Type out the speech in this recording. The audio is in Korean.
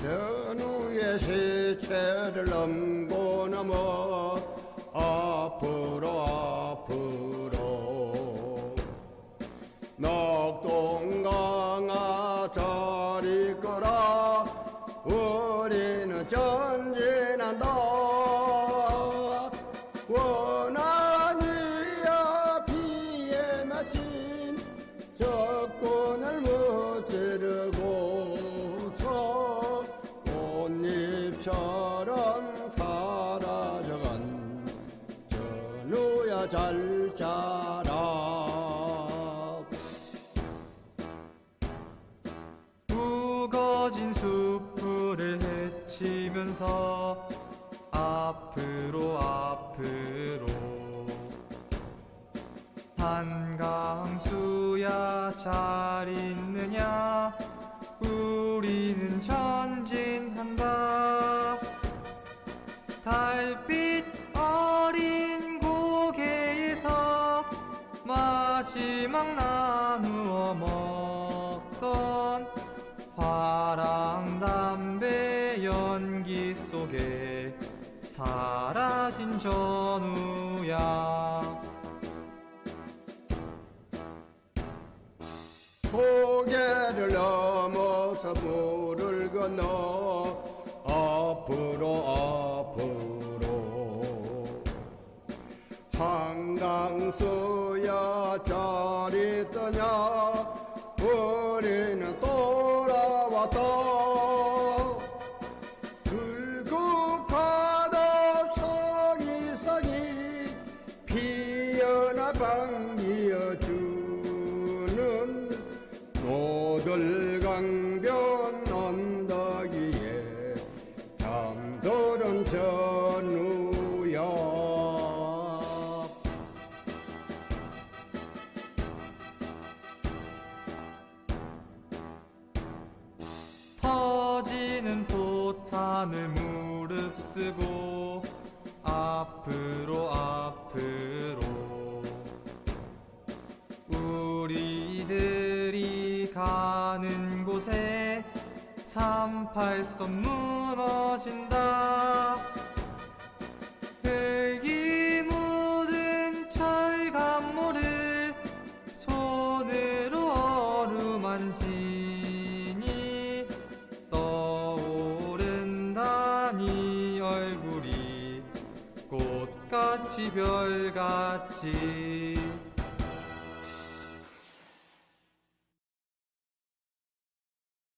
전후의 시체를 넘고 넘어 앞으로 앞으로. 녹동강아 저리 거라 우리는 전진한다. 원한이야 비에 맞힌 적군을 무찌르고 꽃잎처럼 사라져간 전우야 잘 자라. 우거진 숲을 헤치면서 앞으로 앞으로. 한강수야 잘 있느냐? 우리는 전진 달빛 어린 고개에서 마지막 나누어 먹던 화랑 담배 연기 속에 사라진 전우야. 고개를 넘어서 물을 건너 앞으로 한강수야 잘 있더냐 우리 포탄을 무릅쓰고 앞으로 앞으로. 우리들이 가는 곳에 38선 무너진다 얼굴이 꽃같이 별같이